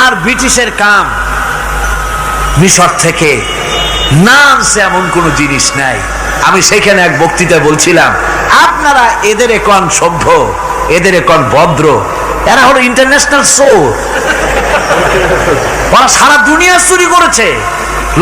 আর ব্রিটিশের কাম মিশর থেকে নামছে এমন কোনো জিনিস নাই। আমি সেখানে এক বক্তৃতায় বলছিলাম, আপনারা এদের এখন সভ্য, এদের এখন ভদ্র, এরা হলো ইন্টারন্যাশনাল শো ওরা সারা দুনিয়া চুরি করেছে।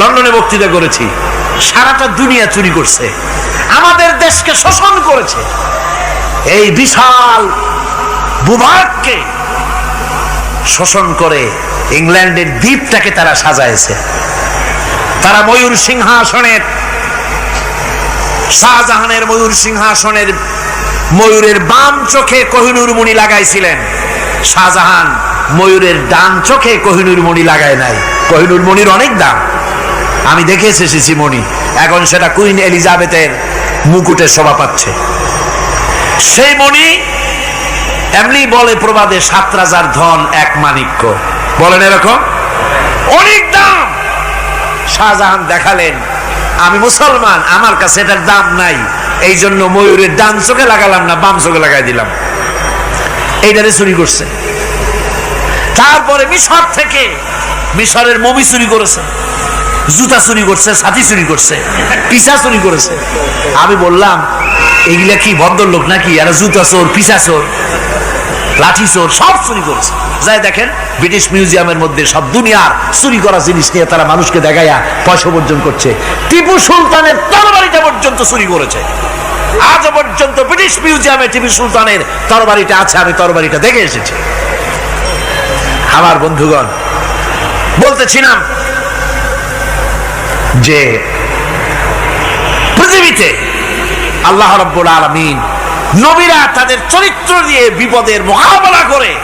লন্ডনে বক্তৃতা করেছি, সারাটা দুনিয়া চুরি করছে। আমাদের দেশকে শোষণ করেছে। এই বিশাল ভূভাগকে শোষণ করে ইংল্যান্ডের দ্বীপটাকে তারা সাজাইছে। তারা ময়ূর সিংহাসনের, শাহজাহানের ময়ূর সিংহাসনের ময়ূরের বাম চোখে কোহিনুর মণি লাগাইছিলেন। শাহজাহান ময়ূরের ডান চোখে কোহিনুর মণি লাগায় নাই। কোহিনুর মণির অনেক দাম। আমি দেখে এসেছি মণি এখন সেটা কুইন এলিজাবেথের মুকুটে শোভা পাচ্ছে। সেই মণি এমনি বলে প্রবাদে সাত রাজার ধন এক মানিক্য বলেন এরকম? অনেক দাম! শাহজাহান দেখালেন, আমি মুসলমান, আমার কাছে এটার দাম নাই। এই জন্য ময়ূরের ডান চোখে লাগালাম না, বাম চোখে লাগাই দিলাম। এইটারে চুরি করছে। তারপরে মিশর থেকে মিশরের মমি চুরি করেছে, জুতা চুরি করছে, ছাতি চুরি করছে, পিসা চুরি করেছে। আমি বললাম এগুলা কি ভদ্রলোক নাকি? এরা জুতা চোর, পিসা চোর। লাঠি চোর সব চুরি করেছে। যাই দেখেন, ব্রিটিশ মিউজিয়ামের মধ্যে সব দুনিয়ার চুরি করা জিনিস নিয়ে তারা মানুষকে দেখাইয়া পয়সা অর্জন করছে। টিপু সুলতানের তরবারিটা পর্যন্ত চুরি করেছে। আজ পর্যন্ত ব্রিটিশ মিউজিয়ামে টিপু সুলতানের তরবারিটা আছে, আমি তরবারিটা দেখে এসেছি। আমার বন্ধুগণ, বলতেছিলাম যে পৃথিবীতে আল্লাহ রব্বুল আলমিন নবীরা তাদের চরিত্র দিয়ে বিপদের মোকাবেলা করে,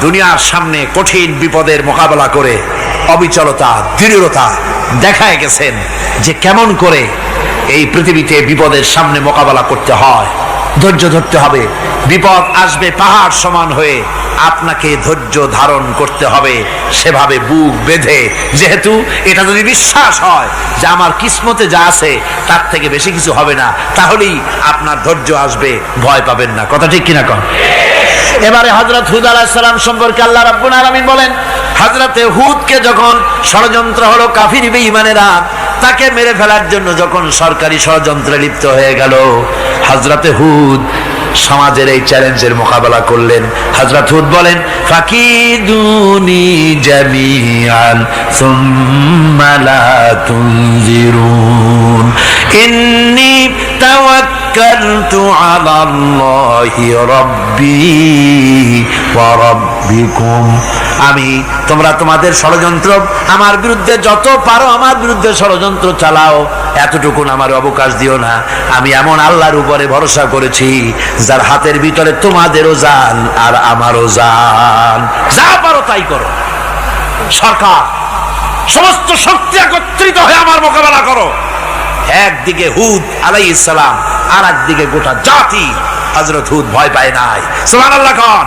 দুনিয়ার সামনে কঠিন বিপদের মোকাবেলা করে অবিচলতা, দৃঢ়তা দেখায় গেছেন যে কেমন করে এই পৃথিবীতে বিপদের সামনে মোকাবেলা করতে হয়। ধৈর্য ধরতে হবে। বিপদ আসবে পাহাড় সমান হয়ে আপনাকে ধৈর্য ধারণ করতে হবে, সেভাবে বুক বেঁধে। যেহেতু এটা যদি বিশ্বাস হয় যে আমার কিসমতে যা আছে, তার থেকে বেশি কিছু হবে না, তাহলেই আপনার ধৈর্য আসবে, ভয় পাবেন না। কথা ঠিক কিনা কন? এবারে হজরত হুদ আলাহিসাল্লাম সম্পর্কে আল্লাহ রাব্বুল আলামিন বলেন হজরতে হুদকে যখন ষড়যন্ত্র হলো কাফির বেঈমানেরা, তাকে মেরে ফেলার জন্য যখন সরকারি ষড়যন্ত্রে লিপ্ত হয়ে গেল হজরতে হুদ সমাজের এই চ্যালেঞ্জের মোকাবেলা করলেন। হাজরা হুদ বলেন, ফাকিদুনি জামিআন, সুম্মা লা তুনজিরুন। ইন্নী তাওয়াক্কালতু আলা আল্লাহি রাব্বি ওয়া রাব্বিকুম। আমি, তোমরা তোমাদের ষড়যন্ত্র আমার বিরুদ্ধে যত পারো আমার বিরুদ্ধে ষড়যন্ত্র চালাও। এতটুকুন আমার অবকাশ দিও না। আমি এমন আল্লাহর উপরে ভরসা করেছি, যার হাতের ভিতরে তোমাদেরও জান আর আমারও জান। যা পারো তাই করো। সরকার, সমস্ত শক্তি একত্রিত হয়ে আমার মোকাবেলা করো। একদিকে হুদ আলাই ইসলাম আর একদিকে গোটা জাতি। হজরত হুদ ভয় পায় নাই। সোমান আল্লাহ খান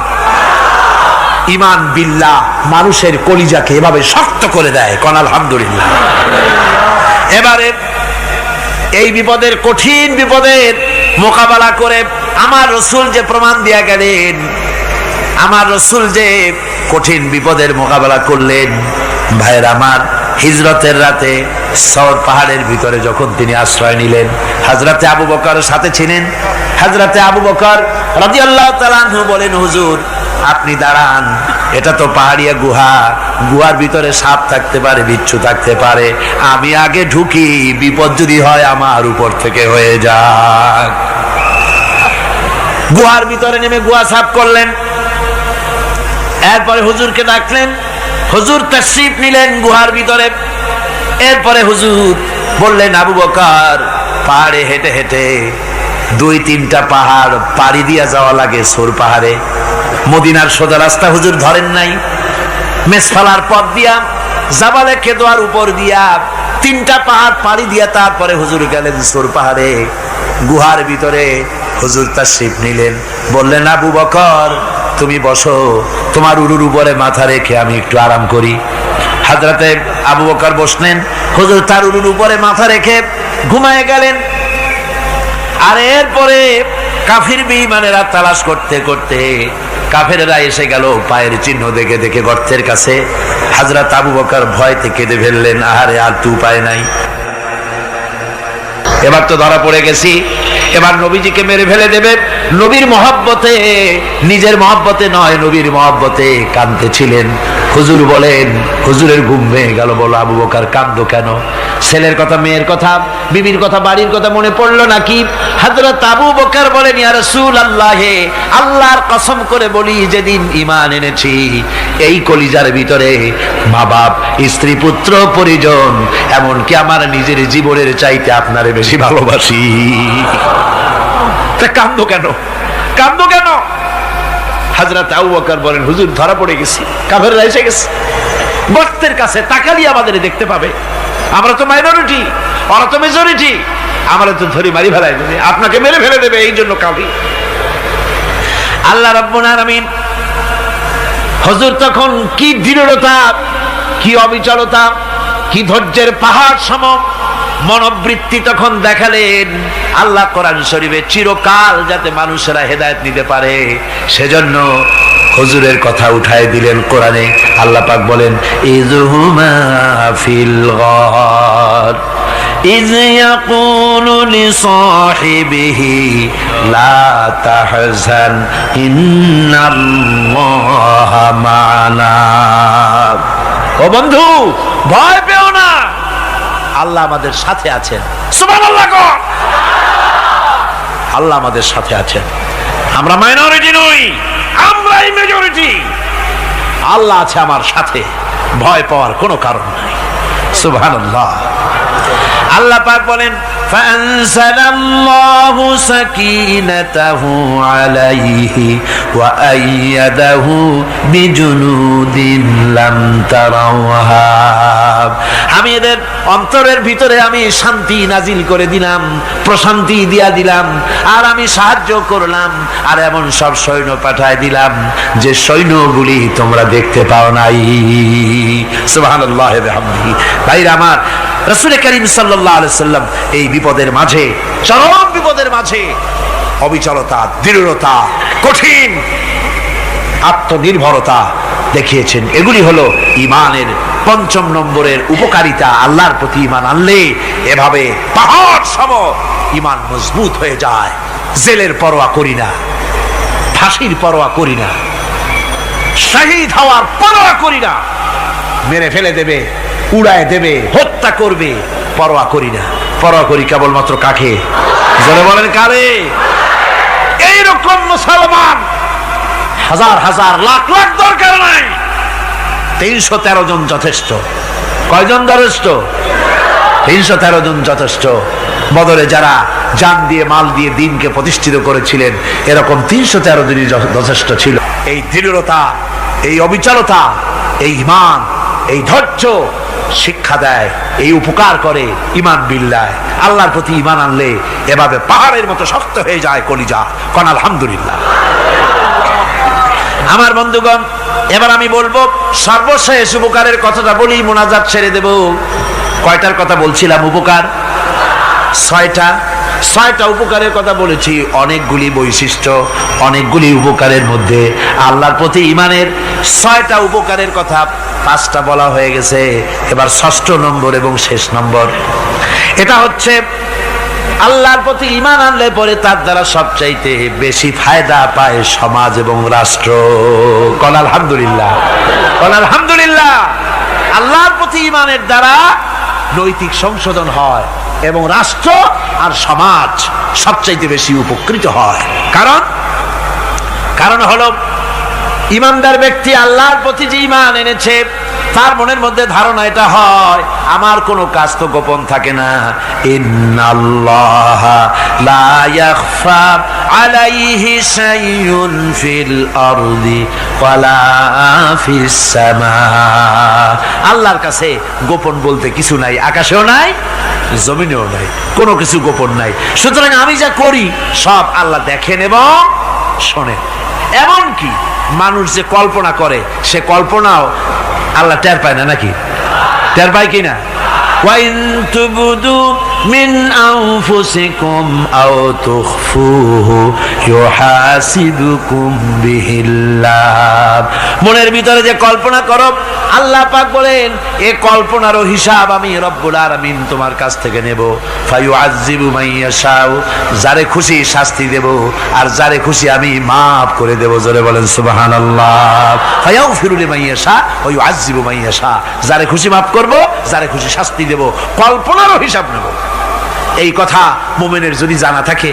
ইমান বিল্লা মানুষের কলিজাকে এভাবে শক্ত করে দেয়, কন আলহামদুলিল্লাহ। এবারে এই বিপদের, কঠিন বিপদের মোকাবেলা করে আমার রসুল যে প্রমাণ দিয়া গেলেন, আমার রসুল যে কঠিন বিপদের মোকাবেলা করলেন, ভাইয়ের আমার হিজরতের রাতে সর পাহাড়ের ভিতরে যখন তিনি আশ্রয় নিলেন, হাজরাতে আবু বকর সাথে ছিলেন। হাজরাতে আবু বকর রাজি আল্লাহ বলেন, হুজুর আপনি দাঁড়ান। এটা তো পাহাড়িয়া গুহা। গুহার ভিতরে সাপ থাকতে পারে, বিচ্ছু থাকতে পারে। আমি আগে ঢুকি, বিপদ যদি হয় আমার উপর থেকে হয়ে যাক। গুহার ভিতরে নেমে গুহা সাফ করলেন। এরপরে হুজুরকে ডাকলেন। হুজুর তশরিফ নিলেন গুহার ভিতরে। এরপরে হুজুর বললেন, আবু বকার, পাহাড়ে হেঁটে হেঁটে দুই তিনটা পাহাড় পাড়ি দিয়া যাওয়া লাগে সোর পাহাড়ে। মদিনার সোজা রাস্তা হুজুর ধরেন নাই। মেসফালার পথ দিয়া জাবালে কেদোয়ার উপর দিয়া তিনটা পাহাড় পাড়ি দিয়া তারপরে হুজুর গেলেন সোর পাহাড়ে। গুহার ভিতরে হুজুর তার শিব নিলেন। বললেন, আবু বকর, তুমি বসো। তোমার উরুর উপরে মাথা রেখে আমি একটু আরাম করি। হাজরাতে আবু বকর বসলেন। হুজুর তার উরুর উপরে মাথা রেখে ঘুমায় গেলেন। আর এরপরে কাফির বেঈমানেরা তালাশ করতে করতে কাফেরেরা এসে গেল, পায়ের চিহ্ন দেখে দেখে গর্তের কাছে। হাজরা তাবু বকার ভয়তে কেঁদে ফেললেন, আহারে আর তু পায় নাই। এবার তো ধরা পড়ে গেছি। এবার নবীজিকে মেরে ফেলে দেবে। নবীর মহাব্বতে, নিজের মহাব্বতে নয়, নবীর মহাব্বতে কাঁদতেছিলেন হুজুর বলেন হুজুরের ঘুম ভেঙে গেল বলো, আবু বকার কান্দো কেন? ছেলের কথা, মেয়ের কথা, বিবির কথা, বাড়ির কথা মনে পড়ল নাকি? হাজরত আবু বকার বলেন, ইয়া রাসূল আল্লাহে আল্লাহর কসম করে বলি, যেদিন ইমান এনেছি, এই কলিজার ভিতরে মা বাপ স্ত্রী, পুত্র, পরিজন, এমনকি আমার নিজের জীবনের চাইতে আপনারে বেশি ভালোবাসি। তা কান্দো কেন? কান্দো কেন? হাজরত আবু বকর বলেন, হুজুর, ধরা পড়ে গেছি, কাফেররা এসে গেছে। গর্তের কাছে তাকালি আমাদের দেখতে পাবে। আমরা তো মাইনরিটি ওরা তো মেজরিটি আমরা তো ধরি মারি ফেলাই দেবে, আপনাকে মেরে ফেলে দেবে, এই জন্য কাঁদি আল্লাহ রব্বুল আলামিন হজুর তখন কি দৃঢ়তা, কি অবিচলতা, কি ধৈর্যের পাহাড় সম মনোবৃত্তি তখন দেখালেন আল্লাহ কোরআন শরীফে চিরকাল যাতে মানুষেরা হেদায়েত নিতে পারে সেজন্য হুজুরের কথা উঠায় দিলেন কোরআনে আল্লাহ পাক বলেন ইজহুমা ফিল গার إذ يقول لصاحبه لا تحزن إن الله معنا ও বন্ধু ভয় পেও না আল্লাহ আমাদের সাথে আছেন। আল্লাহ আমাদের সাথে আছেন। আমরা মাইনরিটি নই আমরাই মেজরিটি আল্লাহ আছে আমার সাথে ভয় পাওয়ার কোনো কারণ নাই। সুবহানাল্লাহ। আল্লাহ পাক বলেন فأنزل الله سكينته عليه وأيده بجنود لم تروها আমি এদের অন্তরের ভিতরে আমি শান্তি নাজিল করে দিলাম প্রশান্তি দিয়া দিলাম আর আমি সাহায্য করলাম আর এমন সব সৈন্য পাঠায় দিলাম যে সৈন্যগুলি তোমরা দেখতে পাও নাই সুবহানাল্লাহ বিহামদিহি ভাইরা আমার রসুল করিম সাল্লাহ সাল্লাম এই বিপদের মাঝে, চরম বিপদের মাঝে অবিচলতা, দৃঢ়তা, কঠিন আত্মনির্ভরতা দেখিয়েছেন। এগুলি হলো ইমানের পঞ্চম নম্বরের উপকারিতা। আল্লাহর প্রতি ইমান আনলে এভাবে পাহাড় সম ইমান মজবুত হয়ে যায়। জেলের পরোয়া করি না, ফাঁসির পরোয়া করি না, শহীদ হওয়ার পরোয়া করি না, মেরে ফেলে দেবে উড়ায় দেবে, হত্যা করবে। পরোয়া করি না। পরোয়া করি কেবলমাত্র কাকে? জনে বলেন কারে? এইরকম মুসলমান হাজার হাজার, লাখ লাখ দরকার নাই। তিনশো তেরো জন যথেষ্ট। কয়জন যথেষ্ট? তিনশো তেরো জন যথেষ্ট। বদলে যারা জান দিয়ে, মাল দিয়ে দিনকে প্রতিষ্ঠিত করেছিলেন, এরকম তিনশো তেরো জনই যথেষ্ট ছিল। এই দৃঢ়তা, এই অবিচলতা, এই ইমান এই ধৈর্য শিক্ষা দেয়, এই উপকার করে ইমান বিল্লায়। আল্লাহর প্রতি ইমান আনলে এভাবে পাহাড়ের মতো শক্ত হয়ে যায় কলিজা। কন আলহামদুলিল্লাহ। আমার বন্ধুগণ, এবার আমি বলব, সর্বশেষ উপকারের কথাটা বলি, মোনাজাত ছেড়ে দেব। কয়টার কথা বলছিলাম উপকার? ছয়টা। ছয়টা উপকারের কথা বলেছি, অনেকগুলি বৈশিষ্ট্য, অনেকগুলি উপকারের মধ্যে। আল্লাহর প্রতি ইমানের ছয়টা উপকারের কথা পাঁচটা বলা হয়ে গেছে, এবার ষষ্ঠ নম্বর এবং শেষ নম্বর। এটা হচ্ছে, আল্লাহর প্রতি ইমান আনলে পরে তার দ্বারা সবচাইতে বেশি ফায়দা পায় সমাজ এবং রাষ্ট্র। কল আলহামদুলিল্লাহ। কল আলহামদুলিল্লাহ। আল্লাহর প্রতি ইমানের দ্বারা নৈতিক সংশোধন হয় এবং রাষ্ট্র আর সমাজ সবচাইতে বেশি উপকৃত হয়। কারণ? কারণ হলো ইমানদার ব্যক্তি আল্লাহর প্রতি যে ইমান এনেছে, তার মনের মধ্যে ধারণা এটা হয়, আমার কোনো কাজ তো গোপন থাকে না। আল্লাহর কাছে গোপন বলতে কিছু নাই, আকাশেও নাই, জমিনেও নাই, কোনো কিছু গোপন নাই। সুতরাং আমি যা করি, সব আল্লাহ দেখেন এবং শোনেন। এমন কি মানুষ যে কল্পনা করে সে কল্পনাও আল্লাহ টের পায় না নাকি? টের পায় কিনা? من أنفسكم أو تخفوه يحاسبكم به الله মনের ভিতরে যে কল্পনা করো আল্লাহ পাক বলেন এ কল্পনারও হিসাব আমি রব্বুল আলামিন তোমার কাছ থেকে নেব ফায়ুআযযিবু মাইয়াশাউ যারে খুশি শাস্তি দেব আর যারে খুশি আমি মাফ করে দেব জোরে বলেন সুবহানাল্লাহ ফায়াগফিরু লিমাইয়াশা ওয়া ইউআযযিবু মাইয়াশা যারে খুশি মাফ করব যারে খুশি শাস্তি দেব কল্পনারও হিসাব নেব এই কথা মোমেনের যদি জানা থাকে,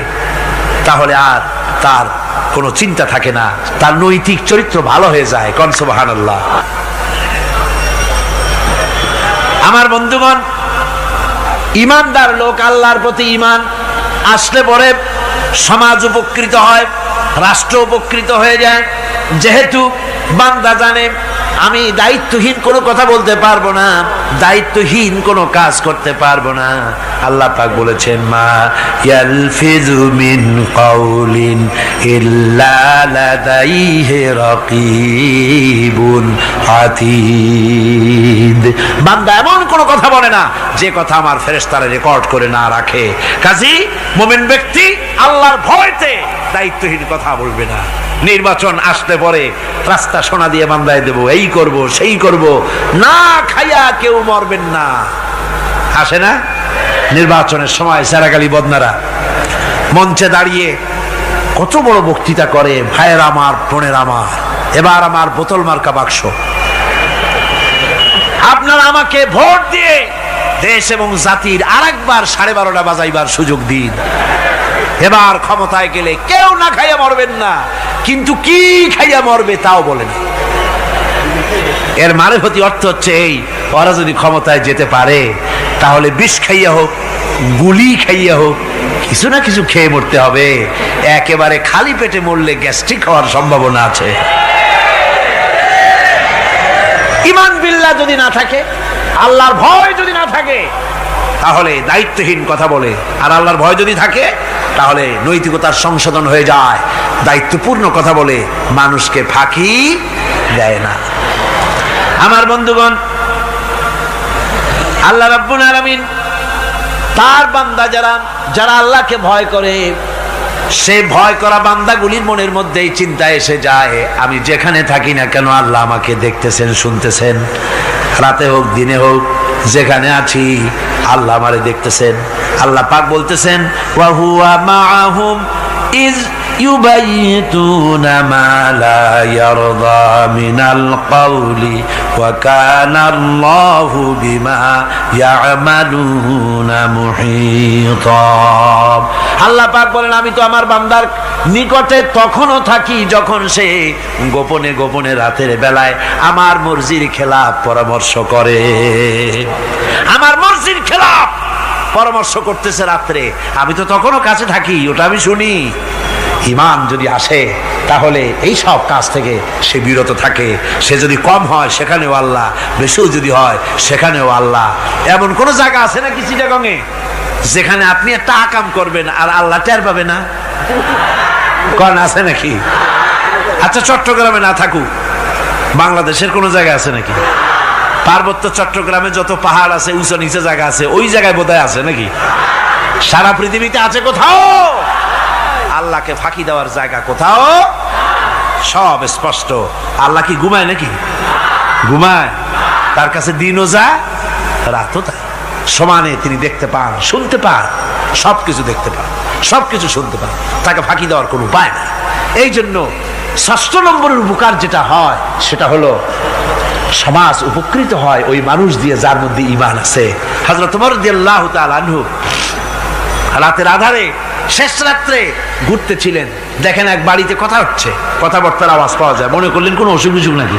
তাহলে আর তার কোনো চিন্তা থাকে না। তার নৈতিক চরিত্র ভালো হয়ে যায় কনসবাহান আমার বন্ধুগণ, ইমানদার লোক আল্লাহর প্রতি ইমান আসলে পরে সমাজ উপকৃত হয়, রাষ্ট্র উপকৃত হয়ে যায়। যেহেতু বান্দা জানে, আমি দায়িত্বহীন কোনো কথা বলতে পারব না, দায়িত্বহীন কোনো কাজ করতে পারব না। আল্লাহ পাক বলেছেন, মা ইয়ালফিজু মিন কাউলিন ইল্লা লাদাইহি রাকিবুন আতীদ। বান্দা এমন কোনো কথা বলে না, যে কথা আমার ফেরেশতারা রেকর্ড করে না রাখে। কাজী, মুমিন ব্যক্তি আল্লাহর ভয়তে দায়িত্বহীন কথা বলবে না। নির্বাচন আসতে পরে রাস্তা সোনা দিয়ে বান্দায় দেব, এই করব, সেই করব। না খাইয়া কেউ মরবেন না। আসে না? নির্বাচনের সময় সারাগালি বদনারা মঞ্চে দাঁড়িয়ে কত বড় বক্তৃতা করে, ভাইয়ের আমার, বোনের আমার, এবার আমার বোতল মার্কা বাক্স। আপনারা আমাকে ভোট দিয়ে দেশ এবং জাতির আরেকবার সাড়ে বারোটা বাজাইবার সুযোগ দিন। এবার ক্ষমতায় গেলে কেউ না খাইয়া মরবেন না। কিন্তু কি খাইয়া মরবে তাও বলেন এর মারেফতি অর্থ হচ্ছে এই, ওরা যদি ক্ষমতায় যেতে পারে, তাহলে বিষ খাইয়া হোক, গুলি খাইয়া হোক, কিছু না কিছু খেয়ে মরতে হবে। একেবারে খালি পেটে মরলে গ্যাস্ট্রিক হওয়ার সম্ভাবনা আছে। ইমান বিল্লাহ যদি না থাকে, আল্লাহর ভয় যদি না থাকে তাহলে দায়িত্বহীন কথা বলে। আর আল্লাহর ভয় যদি থাকে, তাহলে নৈতিকতার সংশোধন হয়ে যায়। দায়িত্বপূর্ণ কথা বলে মানুষকে ফাঁকি দেয় না। আমার বন্ধুগণ, আল্লাহ রাব্বুল আলামিন তার বান্দা যারা যারা আল্লাহকে ভয় করে, সে ভয় করা বান্দাগুলির মনের মধ্যেই চিন্তা এসে যায়, আমি যেখানে থাকি না কেন আল্লাহ আমাকে দেখতেছেন, শুনতেছেন? রাতে হোক দিনে হোক যেখানে আছি আল্লাহ আমারে দেখতেছেন। আল্লাহ পাক বলতেছেন ইজ يبيتون ما لا يرضى من القول وكان الله بما يعملون محيطا আল্লাহ পাক বলেন আমি তো আমার বান্দার নিকটে তখনও থাকি যখন সে গোপনে গোপনে রাতের বেলায় আমার মর্জির খেলাফ পরামর্শ করে আমার মর্জির খেলাফ পরামর্শ করতেছে রাত্রে। আমি তো তখনও কাছে থাকি, ওটা আমি শুনি। ইমান যদি আসে, তাহলে এই সব কাজ থেকে সে বিরত থাকে। সে যদি কম হয়, সেখানেও আল্লাহ। বেশিও যদি হয়, সেখানেও আল্লাহ। এমন কোন জায়গা আছে নাকি চিটাগঙে যেখানে আপনি একটা আকাম করবেন আর আল্লাহ টের পাবে না? কন আছে নাকি? আচ্ছা চট্টগ্রামে না থাকুক। বাংলাদেশের কোনো জায়গা আছে নাকি? পার্বত্য চট্টগ্রামে যত পাহাড় আছে, উঁচু নিচে জায়গা আছে, ওই জায়গায় বোধহয় আছে নাকি? সারা পৃথিবীতে আছে কোথাও? আল্লাহকে ফাঁকি দেওয়ার জায়গা কোথাও? সব স্পষ্ট। আল্লাহ কি ঘুমায় নাকি? ঘুমায়। তার কাছে দিনও যায়, রাতও তাই সমানে তিনি দেখতে পান, শুনতে পান সব কিছু দেখতে পান সব কিছু শুনতে পান। তাকে ফাঁকি দেওয়ার কোনো উপায় নেই। এই জন্য ষষ্ঠ নম্বরের উপকার যেটা হয়, সেটা হলো সমাজ উপকৃত হয় ওই মানুষ দিয়ে যার মধ্যে ইমান আছে। রাতের আধারে শেষ রাত্রে ঘুরতে ছিলেন দেখেন এক বাড়িতে কথা হচ্ছে, কথাবার্তার আওয়াজ পাওয়া যায়। মনে করলেন কোনো অসুখ বিসুখ নাকি?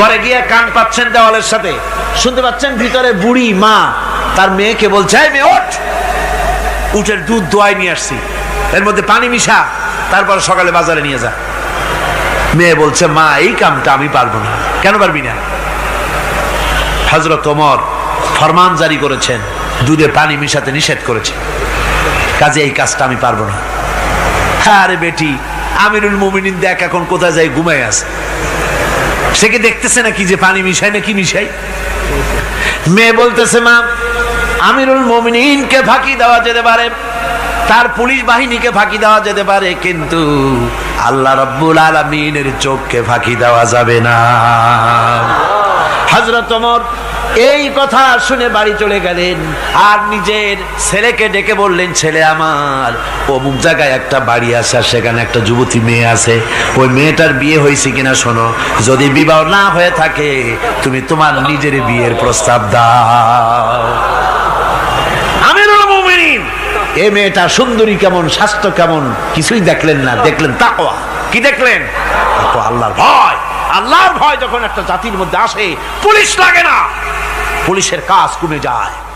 ঘরে গিয়ে কান পাচ্ছেন দেওয়ালের সাথে। শুনতে পাচ্ছেন ভিতরে বুড়ি, মা, তার মেয়েকে বলছে, "এই মেয়ে, ওঠ! উঠের দুধ দোয়াই নিয়ে আসছি। এর মধ্যে পানি মিশা, তারপর সকালে বাজারে নিয়ে যা। মেয়ে বলছে, মা, এই কামটা আমি পারব না। কেন পারবি না? হজরত ওমর ফরমান জারি করেছেন, দুধে পানি মিশাতে নিষেধ করেছে। কাজে এই কাজটা আমি পারব না। হ্যাঁ আরে বেটি, আমিরুল মুমিনিন দেখ এখন কোথায় যাই ঘুমাই আছে। সে কি দেখতেছে নাকি যে পানি মিশাই না কি মিশাই মেয়ে বলতেছে, মা, আমিরুল মোমিনকে ফাঁকি দেওয়া যেতে পারে, তার পুলিশ বাহিনীকে ফাঁকি দেওয়া যেতে পারে, কিন্তু আল্লাহ রব্বুল আলমিনের চোখকে ফাঁকি দেওয়া যাবে না। হজরত এই কথা শুনে বাড়ি চলে গেলেন আর নিজের ছেলেকে ডেকে বললেন, ছেলে আমার, অমুক জায়গায় একটা বাড়ি আছে আর সেখানে একটা যুবতী মেয়ে আছে। ওই মেয়েটার বিয়ে হয়েছে কিনা শোনো। যদি বিবাহ না হয়ে থাকে, তুমি তোমার নিজের বিয়ের প্রস্তাব দাও। এ মেয়েটা সুন্দরী কেমন, স্বাস্থ্য কেমন, কিছুই দেখলেন না। দেখলেন তাকওয়া। কি দেখলেন? আল্লাহর ভয়। আল্লাহর ভয় যখন একটা জাতির মধ্যে আসে পুলিশ লাগে না। পুলিশের কাজ কমে যায়।